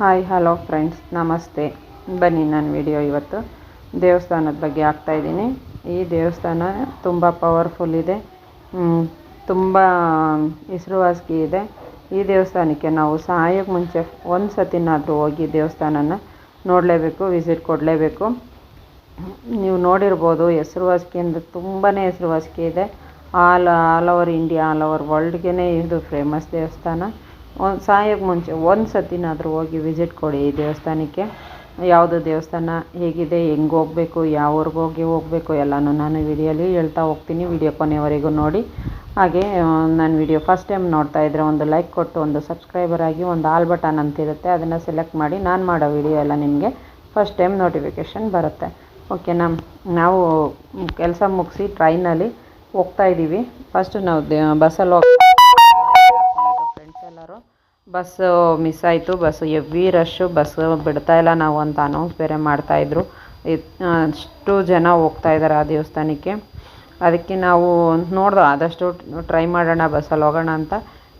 Hi hello friends ನಮಸ್ತೆ ಬನ್ನಿ ನಾನು ವಿಡಿಯೋ ಇವತ್ತು. ದೇವಸ್ಥಾನದ ಬಗ್ಗೆ ಹಾಕ್ತಾಯಿದ್ದೀನಿ ಈ ದೇವಸ್ಥಾನ ತುಂಬ ಪವರ್ಫುಲ್ ಇದೆ. ತುಂಬ ಹೆಸರುವಾಸಿ ಇದೆ. ಈ ದೇವಸ್ಥಾನಕ್ಕೆ ನಾವು ಸಹಾಯಕ್ಕೆ ಮುಂಚೆ ಒಂದು ಸತಿನಾದರೂ ಹೋಗಿ ದೇವಸ್ಥಾನನ ನೋಡಲೇಬೇಕು ವಿಸಿಟ್ ಕೊಡಲೇಬೇಕು. ನೀವು ನೋಡಿರ್ಬೋದು ಹೆಸರುವಾಸಿ ಅಂದರೆ ತುಂಬಾ ಹೆಸರುವಾಸಿ ಇದೆ. All all over India all over ವರ್ಲ್ಡ್ಗೆ ಇದು ಫೇಮಸ್ ದೇವಸ್ಥಾನ. ಒಂದು ಸಾಯೋಕ್ಕೆ ಮುಂಚೆ, ಒಂದು ಸತಿನಾದರೂ ಹೋಗಿ ವಿಸಿಟ್ ಕೊಡಿ ಈ ದೇವಸ್ಥಾನಕ್ಕೆ. ಯಾವುದು ದೇವಸ್ಥಾನ ಹೇಗಿದೆ, ಹೆಂಗೆ ಹೋಗಬೇಕು ಯಾವ ಊರಿಗೆ ಹೋಗಿ ಹೋಗಬೇಕು ಎಲ್ಲನೂ ನಾನು ವಿಡಿಯೋಲಿ ಹೇಳ್ತಾ ಹೋಗ್ತೀನಿ, ವಿಡಿಯೋ ಕೊನೆವರೆಗೂ ನೋಡಿ. ಹಾಗೆ ನಾನು ವಿಡಿಯೋ ಫಸ್ಟ್ ಟೈಮ್ ನೋಡ್ತಾ ಇದ್ದರೆ ಒಂದು ಲೈಕ್ ಕೊಟ್ಟು, ಒಂದು ಸಬ್ಸ್ಕ್ರೈಬರ್ ಆಗಿ, ಒಂದು ಆಲ್ ಬಟನ್ ಅಂತಿರುತ್ತೆ, ಅದನ್ನು ಸೆಲೆಕ್ಟ್ ಮಾಡಿ ನಾನು ಮಾಡೋ ವಿಡಿಯೋ ಎಲ್ಲ ನಿಮಗೆ ಫಸ್ಟ್ ಟೈಮ್ ನೋಟಿಫಿಕೇಷನ್ ಬರುತ್ತೆ. ಓಕೆನಾ ನಾವು ಕೆಲಸ ಮುಗಿಸಿ ಟ್ರೈನಲ್ಲಿ ಹೋಗ್ತಾ ಇದ್ದೀವಿ ಫಸ್ಟ್ ನಾವು ಬಸ್ಸಲ್ಲಿ ಹೋಗಿ ಫ್ರೆಂಡ್ಸ್ ಎಲ್ಲರೂ ಬಸ್ಸು ಮಿಸ್ ಆಯಿತು, ಬಸ್ಸು ಎವ್ವಿ ರಶ್ಶು ಬಸ್ಸು ಬಿಡ್ತಾ ಇಲ್ಲ ನಾವು ಅಂತ ಅನೌನ್ಸ್ ಬೇರೆ ಮಾಡ್ತಾಯಿದ್ರು ಅಷ್ಟು ಜನ ಹೋಗ್ತಾ ಇದ್ದಾರೆ ಆ ದೇವಸ್ಥಾನಕ್ಕೆ. ಅದಕ್ಕೆ ನಾವು ನೋಡ್ದೋ, ಆದಷ್ಟು ಟ್ರೈ ಮಾಡೋಣ, ಬಸ್ಸಲ್ಲಿ ಹೋಗೋಣ ಅಂತ.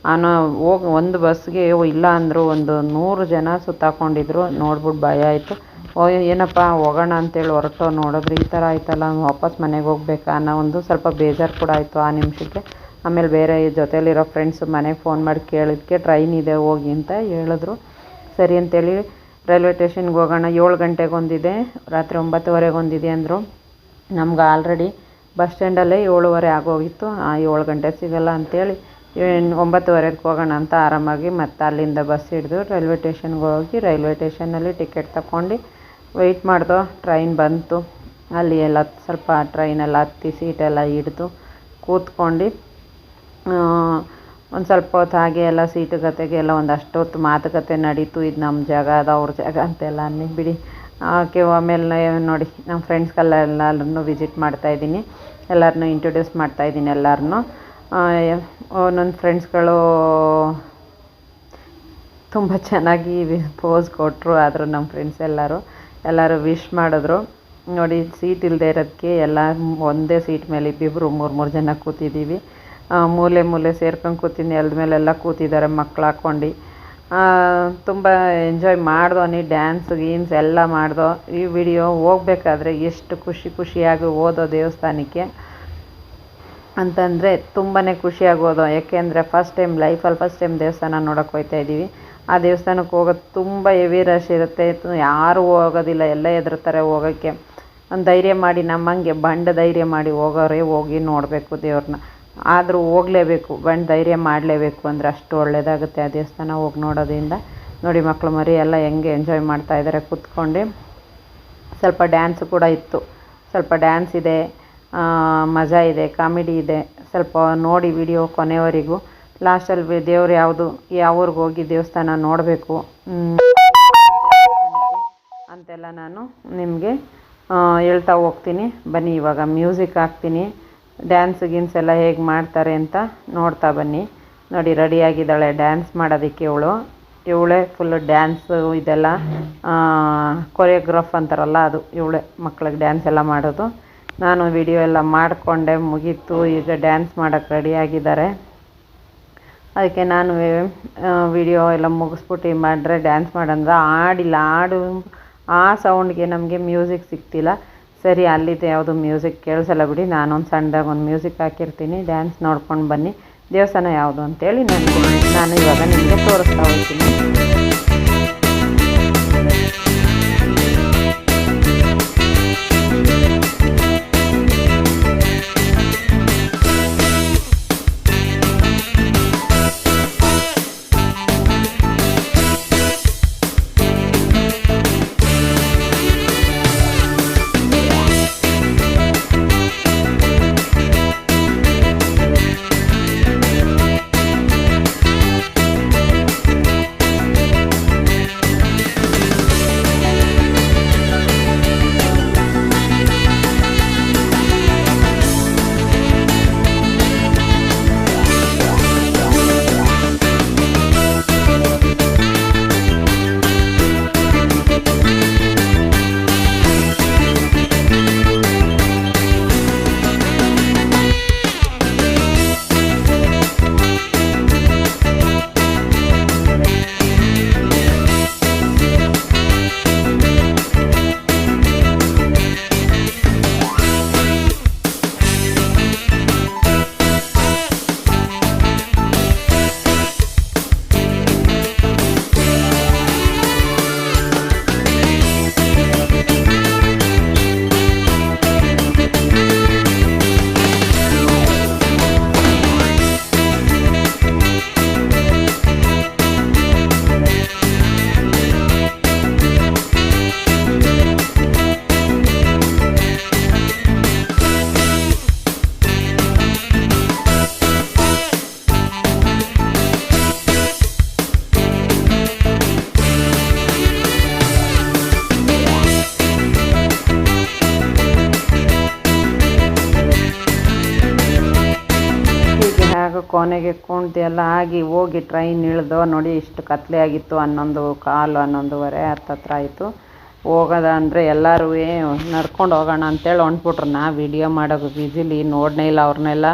ನಾನು ಹೋಗಿ, ಒಂದು ಬಸ್ಗೆ ಇಲ್ಲ ಅಂದರು ಒಂದು ನೂರು ಜನ ಸುತ್ತಾಕೊಂಡಿದ್ರು. ನೋಡ್ಬಿಟ್ಟು ಭಯ ಆಯಿತು. ಓ, ಏನಪ್ಪ, ಹೋಗೋಣ ಅಂತೇಳಿ ಹೊರಟು ನೋಡಿದ್ರೆ ಈ ಥರ ಆಯ್ತಲ್ಲ, ವಾಪಸ್ ಮನೆಗೆ ಹೋಗ್ಬೇಕಾ ಅನ್ನೋ ಒಂದು ಸ್ವಲ್ಪ ಬೇಜಾರು ಕೂಡ ಆಯಿತು ಆ ನಿಮಿಷಕ್ಕೆ. ಆಮೇಲೆ ಬೇರೆ ಜೊತೆಲಿರೋ ಫ್ರೆಂಡ್ಸು ಮನೆಗೆ ಫೋನ್ ಮಾಡಿ ಕೇಳಿದ್ಕೆ ಟ್ರೈನ್ ಇದೆ, ಹೋಗಿ ಅಂತ ಹೇಳಿದ್ರು. ಸರಿ ಅಂತೇಳಿ ರೈಲ್ವೆ ಟೇಷನ್ಗೆ ಹೋಗೋಣ. ಏಳು ಗಂಟೆಗೆ ಒಂದಿದೆ ರಾತ್ರಿ ಒಂಬತ್ತುವರೆಗೆ ಒಂದಿದೆ ಅಂದರು. ನಮ್ಗೆ ಆಲ್ರೆಡಿ ಬಸ್ ಸ್ಟ್ಯಾಂಡಲ್ಲೇ ಏಳುವರೆ ಆಗೋಗಿತ್ತು. ಆ ಏಳು ಗಂಟೆ ಸಿಗೋಲ್ಲ ಅಂಥೇಳಿ ಒಂಬತ್ತುವರೆಗೆ ಹೋಗೋಣ ಅಂತ ಆರಾಮಾಗಿ ಮತ್ತೆ ಅಲ್ಲಿಂದ ಬಸ್ ಹಿಡಿದು ರೈಲ್ವೆ ಟೇಷನ್ಗೆ ಹೋಗಿ ರೈಲ್ವೆ ಸ್ಟೇಷನಲ್ಲಿ ಟಿಕೆಟ್ ತಗೊಂಡು ವೆಯ್ಟ್ ಮಾಡ್ದೋ. ಟ್ರೈನ್ ಬಂತು. ಅಲ್ಲಿ ಎಲ್ಲ ಸ್ವಲ್ಪ ಟ್ರೈನೆಲ್ಲ ಹತ್ತಿ ಸೀಟೆಲ್ಲ ಹಿಡಿದು ಕೂತ್ಕೊಂಡು ಒಂದು ಸ್ವಲ್ಪ ಹೊತ್ತು ಹಾಗೆ ಎಲ್ಲ ಸೀಟು ಗತೆಗೆ ಎಲ್ಲ ಒಂದಷ್ಟು ಹೊತ್ತು ಮಾತುಕತೆ ನಡೀತು. ಇದು ನಮ್ಮ ಜಾಗ, ಅದು ಅವ್ರ ಜಾಗ ಅಂತೆಲ್ಲ ಅನ್ನಿ ಬಿಡಿ. ಆಕೆ ಆಮೇಲೆ ನೋಡಿ ನಮ್ಮ ಫ್ರೆಂಡ್ಸ್ಗೆಲ್ಲ ವಿಸಿಟ್ ಮಾಡ್ತಾಯಿದ್ದೀನಿ ಎಲ್ಲರನ್ನೂ ಇಂಟ್ರೊಡ್ಯೂಸ್ ಮಾಡ್ತಾಯಿದ್ದೀನಿ ಎಲ್ಲರನ್ನೂ ನನ್ನ ಫ್ರೆಂಡ್ಸ್ಗಳು ತುಂಬ ಚೆನ್ನಾಗಿ ಪೋಸ್ ಕೊಟ್ಟರು ಆದರೂ ನಮ್ಮ ಫ್ರೆಂಡ್ಸ್ ಎಲ್ಲರೂ. ಎಲ್ಲರೂ ವಿಶ್ ಮಾಡಿದ್ರು. ನೋಡಿ ಸೀಟ್ ಇಲ್ಲದೆ ಇರೋದಕ್ಕೆ ಎಲ್ಲ ಒಂದೇ ಸೀಟ್ ಮೇಲೆ ಇಬ್ಬಿಬ್ಬರು ಮೂರು ಮೂರು ಜನ ಕೂತಿದ್ದೀವಿ. ಮೂಲೆ ಮೂಲೆ ಸೇರ್ಕೊಂಡು ಕೂತೀನಿ. ಎಲ್ದ ಮೇಲೆಲ್ಲ ಕೂತಿದ್ದಾರೆ ಮಕ್ಳು ಹಾಕ್ಕೊಂಡು ತುಂಬ ಎಂಜಾಯ್ ಮಾಡ್ದೋ ನೀ ಡ್ಯಾನ್ಸ್ ಗೀನ್ಸ್ ಎಲ್ಲ ಮಾಡ್ದೋ ಈ ವಿಡಿಯೋ ಹೋಗ್ಬೇಕಾದ್ರೆ ಎಷ್ಟು ಖುಷಿ ಖುಷಿಯಾಗಿ ಓದೋ ದೇವಸ್ಥಾನಕ್ಕೆ. ಅಂತಂದರೆ ತುಂಬಾ ಖುಷಿಯಾಗೋದು ಯಾಕೆಂದರೆ ಫಸ್ಟ್ ಟೈಮ್ ಲೈಫಲ್ಲಿ ಫಸ್ಟ್ ಟೈಮ್ ದೇವಸ್ಥಾನ ನೋಡೋಕೆ ಹೋಗ್ತಾ ಇದ್ದೀವಿ. ಆ ದೇವಸ್ಥಾನಕ್ಕೆ ಹೋಗೋದು ತುಂಬ ಹೆವಿ ರಶ್ ಇರುತ್ತೆ. ಯಾರೂ ಹೋಗೋದಿಲ್ಲ. ಎಲ್ಲ ಹೆದರ್ತಾರೆ ಹೋಗೋಕ್ಕೆ ಒಂದು ಧೈರ್ಯ ಮಾಡಿ ನಮ್ಮಂಗೆ ಬಂಡ ಧೈರ್ಯ ಮಾಡಿ ಹೋಗೋರೇ ಹೋಗಿ ನೋಡಬೇಕು ದೇವ್ರನ್ನ. ಆದರೂ ಹೋಗಲೇಬೇಕು, ಬಂದು ಧೈರ್ಯ ಮಾಡಲೇಬೇಕು ಅಂದರೆ ಅಷ್ಟು ಒಳ್ಳೆಯದಾಗುತ್ತೆ ಆ ದೇವಸ್ಥಾನ ಹೋಗಿ ನೋಡೋದ್ರಿಂದ. ನೋಡಿ ಮಕ್ಕಳು ಮರಿ ಎಲ್ಲ ಹೆಂಗೆ ಎಂಜಾಯ್ ಮಾಡ್ತಾ ಇದ್ದಾರೆ ಕೂತ್ಕೊಂಡು. ಸ್ವಲ್ಪ ಡ್ಯಾನ್ಸ್ ಕೂಡ ಇತ್ತು. ಸ್ವಲ್ಪ ಡ್ಯಾನ್ಸ್ ಇದೆ ಮಜಾ ಇದೆ, ಕಾಮಿಡಿ ಇದೆ. ಸ್ವಲ್ಪ ನೋಡಿ ವಿಡಿಯೋ ಕೊನೆವರೆಗೂ. ಲಾಸ್ಟಲ್ಲಿ ದೇವ್ರು ಯಾವುದು, ಯಾವ ಊರಿಗೆ ಹೋಗಿ ದೇವಸ್ಥಾನ ನೋಡಬೇಕು ಅಂತೆಲ್ಲ ನಾನು ನಿಮಗೆ ಹೇಳ್ತಾ ಹೋಗ್ತೀನಿ. ಬನ್ನಿ ಇವಾಗ, ಮ್ಯೂಸಿಕ್ ಹಾಕ್ತೀನಿ. ಡ್ಯಾನ್ಸ್ ಗೀನ್ಸ್ ಎಲ್ಲ ಹೇಗೆ ಮಾಡ್ತಾರೆ ಅಂತ ನೋಡ್ತಾ ಬನ್ನಿ. ನೋಡಿ, ರೆಡಿಯಾಗಿದ್ದಾಳೆ ಡ್ಯಾನ್ಸ್ ಮಾಡೋದಕ್ಕೆ ಇವಳು. ಇವಳೇ ಫುಲ್ ಡ್ಯಾನ್ಸು ಇದೆಲ್ಲ ಕೊರಿಯೋಗ್ರಾಫ್ ಅಂತಾರಲ್ಲ ಅದು ಇವಳೇ ಮಕ್ಳಿಗೆ ಡ್ಯಾನ್ಸ್ ಎಲ್ಲ ಮಾಡೋದು. ನಾನು ವಿಡಿಯೋ ಎಲ್ಲ ಮಾಡಿಕೊಂಡೆ, ಮುಗೀತು, ಈಗ ಡ್ಯಾನ್ಸ್ ಮಾಡೋಕ್ಕೆ ರೆಡಿಯಾಗಿದ್ದಾರೆ. ಅದಕ್ಕೆ ನಾನು ವಿಡಿಯೋ ಎಲ್ಲ ಮುಗಿಸ್ಬಿಟ್ಟು ಮಾಡಿದ್ರೆ ಡ್ಯಾನ್ಸ್ ಮಾಡಂದ್ರೆ ಆಡಿಲ್ಲ. ಆಡು, ಆ ಸೌಂಡ್ಗೆ ನಮಗೆ ಮ್ಯೂಸಿಕ್ ಸಿಗ್ತಿಲ್ಲ. ಸರಿ ಅಲ್ಲಿದ್ದು ಯಾವುದು ಮ್ಯೂಸಿಕ್ ಕೇಳಿಸಲ್ಲ ಬಿಡಿ, ನಾನೊಂದು ಸಣ್ಣದಾಗ ಒಂದು ಮ್ಯೂಸಿಕ್ ಹಾಕಿರ್ತೀನಿ ಡ್ಯಾನ್ಸ್ ನೋಡ್ಕೊಂಡು ಬನ್ನಿ. ದೇವಸ್ಥಾನ ಯಾವುದು ಅಂತೇಳಿ ನಾನು ನಾನು ಇವಾಗ ನಿಮಗೆ ತೋರಿಸ್ತಾ ಹೋಗ್ತೀನಿ. ಕೊನೆಗೆ ಕುಂತು ಎಲ್ಲ ಆಗಿ ಹೋಗಿ ಟ್ರೈನ್ ಇಳಿದೋ ನೋಡಿ ಇಷ್ಟು ಕತ್ತಲೆ ಆಗಿತ್ತು, ಹನ್ನೊಂದು ಕಾಲು, ಹನ್ನೊಂದುವರೆ ಹತ್ತತ್ರ ಆಯಿತು. ಹೋಗೋದ ಅಂದರೆ ಎಲ್ಲರೂ ನಡ್ಕೊಂಡು ಹೋಗೋಣ ಅಂತೇಳಿ ಹೊಂಟ್ಬಿಟ್ರು. ನಾ ವಿಡಿಯೋ ಮಾಡೋದು ಬಿಸಿಲಿ ನೋಡನೇ ಇಲ್ಲ ಅವ್ರನ್ನೆಲ್ಲ.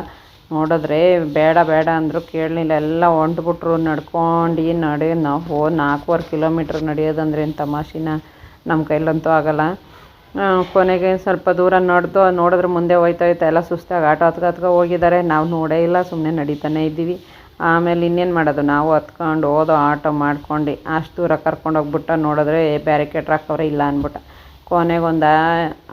ನೋಡಿದ್ರೆ, ಬೇಡ ಬೇಡ ಅಂದರು ಕೇಳಲಿಲ್ಲ. ಎಲ್ಲ ಹೊಂಟ್ಬಿಟ್ರು. ನಡ್ಕೊಂಡು ನಡೆ, ನಾವು ನಾಲ್ಕೂವರೆ ಕಿಲೋಮೀಟ್ರ್ ನಡೆಯೋದಂದ್ರೆ ಏನು ತಮಾಷೆನ ನಮ್ಮ ಕೈಲಂತೂ ಆಗೋಲ್ಲ. ಕೊನೆಗೆ ಸ್ವಲ್ಪ ದೂರ ನಡೆದು, ನೋಡಿದ್ರೆ ಮುಂದೆ ಹೋಯ್ತಾ ಹೋಯ್ತಾ ಎಲ್ಲ ಸುಸ್ತಾಗಿ ಆಟೋ ಹತ್ಕೊ ಹತ್ಕೊ ಹೋಗಿದ್ದಾರೆ. ನಾವು ನೋಡೇ ಇಲ್ಲ ಸುಮ್ಮನೆ ನಡೀತಾನೆ ಇದ್ದೀವಿ. ಆಮೇಲೆ ಇನ್ನೇನು ಮಾಡೋದು? ನಾವು ಹತ್ಕೊಂಡು ಹೋದೋ, ಆಟೋ ಮಾಡ್ಕೊಂಡು ಅಷ್ಟು ದೂರ ಕರ್ಕೊಂಡು ಹೋಗ್ಬಿಟ್ಟ ನೋಡಿದ್ರೆ ಬ್ಯಾರಿಕೇಡ್ ಹಾಕವ್ರೆ ಇಲ್ಲ ಅಂದ್ಬಿಟ್ಟು. ಕೊನೆಗೊಂದು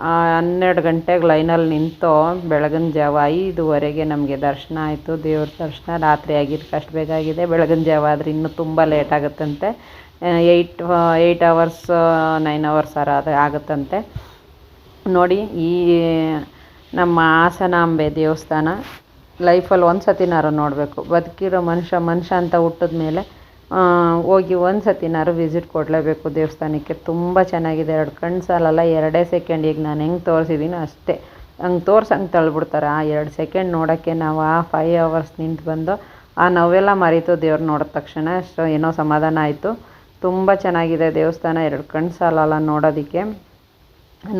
ಹನ್ನೆರಡು ಗಂಟೆಗೆ ಲೈನಲ್ಲಿ ನಿಂತು, ಬೆಳಗಿನ ಜಾವ ಐದುವರೆಗೆ ನಮಗೆ ದರ್ಶನ ಆಯಿತು. ದೇವ್ರ ದರ್ಶನ, ರಾತ್ರಿ ಆಗಿದ್ದಕ್ಕೆ ಅಷ್ಟು ಬೇಗ ಆಗಿದೆ. ಬೆಳಗಿನ ಜಾವ ಆದರೆ ಇನ್ನೂ ತುಂಬ late ಆಗುತ್ತಂತೆ. Eight eight hours nine hours ಆರ ಆಗುತ್ತಂತೆ. ನೋಡಿ, ಈ ನಮ್ಮ ಹಾಸನಾಂಬೆ ದೇವಸ್ಥಾನ ಲೈಫಲ್ಲಿ ಒಂದು ಸತಿನಾರು ನೋಡಬೇಕು. ಬದುಕಿರೋ ಮನುಷ್ಯ ಮನುಷ್ಯ ಅಂತ ಹುಟ್ಟಿದ ಮೇಲೆ ಹೋಗಿ ಒಂದು ಸತಿನಾರು ವಿಸಿಟ್ ಕೊಡಲೇಬೇಕು ದೇವಸ್ಥಾನಕ್ಕೆ. ತುಂಬ ಚೆನ್ನಾಗಿದೆ. ಎರಡು ಕಣ್ಣು ಸಾಲಲ್ಲ ಎರಡೇ ಸೆಕೆಂಡ್ ಈಗ ನಾನು ಹೆಂಗೆ ತೋರಿಸಿದ್ದೀನೋ ಅಷ್ಟೇ. ಹಂಗೆ ತೋರ್ಸಿ, ಹಂಗೆ ತಳ್ಳಿಬಿಡ್ತಾರೆ ಆ ಎರಡು ಸೆಕೆಂಡ್ ನೋಡೋಕ್ಕೆ ನಾವು ಆ ಫೈವ್ ಅವರ್ಸ್ ನಿಂತು ಬಂದು, ಆ ನೋವೆಲ್ಲ ಮರೀತು ದೇವ್ರು ನೋಡಿದ ತಕ್ಷಣ ಅಷ್ಟು ಏನೋ ಸಮಾಧಾನ ಆಯಿತು. ತುಂಬ ಚೆನ್ನಾಗಿದೆ ದೇವಸ್ಥಾನ. ಎರಡು ಕಣ್ಣು ಸಾಲಲ್ಲ ನೋಡೋದಕ್ಕೆ.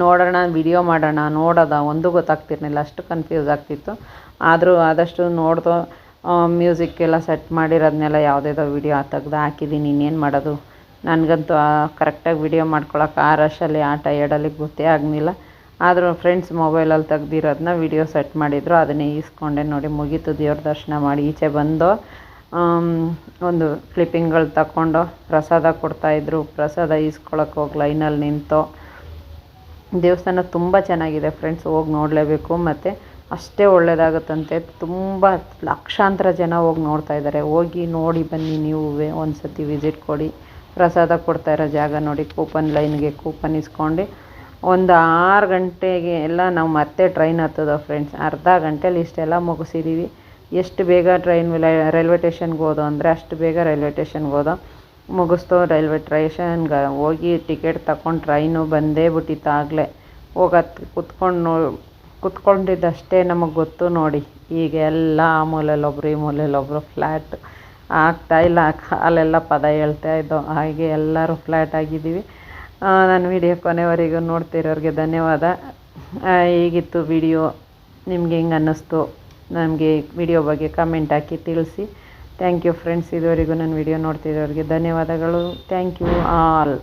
ನೋಡೋಣ ವಿಡಿಯೋ ಮಾಡೋಣ, ನೋಡೋದ? ಒಂದು ಗೊತ್ತಾಗ್ತಿರ್ಲಿಲ್ಲ, ಅಷ್ಟು ಕನ್ಫ್ಯೂಸ್ ಆಗ್ತಿತ್ತು. ಆದರೂ ಆದಷ್ಟು ನೋಡ್ದು ಮ್ಯೂಸಿಕ್ ಎಲ್ಲ ಸೆಟ್ ಮಾಡಿರೋದನ್ನೆಲ್ಲ ಯಾವುದೇದೋ ವಿಡಿಯೋ ತೆಗ್ದು ಹಾಕಿದ್ದೀನಿ, ಇನ್ನೇನು ಮಾಡೋದು? ನನಗಂತೂ ಕರೆಕ್ಟಾಗಿ ವಿಡಿಯೋ ಮಾಡ್ಕೊಳಕ್ಕೆ ಆ ರಶಲ್ಲಿ ಆ ಟಯರ್ಡಲ್ಲಿ ಗೊತ್ತೇ ಆಗಲಿಲ್ಲ. ಆದರೂ ಫ್ರೆಂಡ್ಸ್ ಮೊಬೈಲಲ್ಲಿ ತೆಗ್ದಿರೋದನ್ನ ವಿಡಿಯೋ ಸೆಟ್ ಮಾಡಿದ್ರು. ಅದನ್ನೇ ಈಸ್ಕೊಂಡೆ ನೋಡಿ, ಮುಗೀತು ದೇವ್ರ ದರ್ಶನ ಮಾಡಿ. ಈಚೆ ಬಂದು ಒಂದು ಕ್ಲಿಪ್ಪಿಂಗ್ಗಳು ತಗೊಂಡು ಪ್ರಸಾದ ಕೊಡ್ತಾಯಿದ್ರು ಪ್ರಸಾದ ಈಸ್ಕೊಳಕ್ಕೆ ಹೋಗಿ ಲೈನಲ್ಲಿ ನಿಂತು ದೇವಸ್ಥಾನ ತುಂಬ ಚೆನ್ನಾಗಿದೆ ಫ್ರೆಂಡ್ಸ್ ಹೋಗಿ ನೋಡಲೇಬೇಕು. ಮತ್ತು ಅಷ್ಟೇ ಒಳ್ಳೆಯದಾಗುತ್ತಂತೆ ತುಂಬ ಲಕ್ಷಾಂತರ ಜನ ಹೋಗಿ ನೋಡ್ತಾ ಇದ್ದಾರೆ ಹೋಗಿ ನೋಡಿ ಬನ್ನಿ ನೀವು ಒಂದು ಸತಿ ವಿಸಿಟ್ ಕೊಡಿ. ಪ್ರಸಾದ ಕೊಡ್ತಾ ಇರೋ ಜಾಗ ನೋಡಿ ಕೂಪನ್ ಲೈನ್ಗೆ ಕೂಪನ್ ಇಸ್ಕೊಂಡು. ಒಂದು ಆರು ಗಂಟೆಗೆ ಎಲ್ಲ ನಾವು ಮತ್ತೆ ಟ್ರೈನ್ ಹತ್ತದ ಫ್ರೆಂಡ್ಸ್ ಅರ್ಧ ಗಂಟೆಲಿ ಇಷ್ಟೆಲ್ಲ ಮುಗಿಸಿದ್ದೀವಿ ಎಷ್ಟು ಬೇಗ ಟ್ರೈನ್ ರೈಲ್ವೆ ಟೇಷನ್ಗೆ ಹೋದೋ ಅಂದರೆ ಅಷ್ಟು ಬೇಗ ರೈಲ್ವೆ ಟೇಷನ್ಗೆ ಹೋದೋ. ಮುಗಿಸ್ತು ರೈಲ್ವೆ ಸ್ಟೇಷನ್ಗೆ ಹೋಗಿ ಟಿಕೆಟ್ ತಗೊಂಡು ಟ್ರೈನು ಬಂದೇ ಬಿಟ್ಟಿತ್ತು ಆಗಲೇ ಹೋಗತ್ತೆ ಕುತ್ಕೊಂಡು ನೋ, ಕುತ್ಕೊಂಡಿದ್ದಷ್ಟೇ ನಮಗೆ ಗೊತ್ತು ನೋಡಿ. ಈಗ ಎಲ್ಲ ಆ ಮೂಲೆಯಲ್ಲೊಬ್ರು ಈ ಮೂಲೆಯಲ್ಲೊಬ್ರು ಫ್ಲ್ಯಾಟ್ ಆಗ್ತಾಯಿಲ್ಲ ಕಾಲೆಲ್ಲ ಪದ ಹೇಳ್ತಾ ಇದ್ದೋ ಹಾಗೆ ಎಲ್ಲರೂ ಫ್ಲ್ಯಾಟ್ ಆಗಿದ್ದೀವಿ. ನನ್ನ ವಿಡಿಯೋ ಕೊನೆವರೆಗೂ ನೋಡ್ತಿರೋರಿಗೆ ಧನ್ಯವಾದ. ಹೀಗಿತ್ತು ವಿಡಿಯೋ. ನಿಮ್ಗೆ ಹೆಂಗೆ ಅನ್ನಿಸ್ತು? ನಮಗೆ ವಿಡಿಯೋ ಬಗ್ಗೆ ಕಮೆಂಟ್ ಹಾಕಿ ತಿಳಿಸಿ. ಥ್ಯಾಂಕ್ ಯು ಫ್ರೆಂಡ್ಸ್ ಇದುವರೆಗೂ ನನ್ನ ವಿಡಿಯೋ ನೋಡ್ತಿರೋರಿಗೆ ಧನ್ಯವಾದಗಳು. Thank you all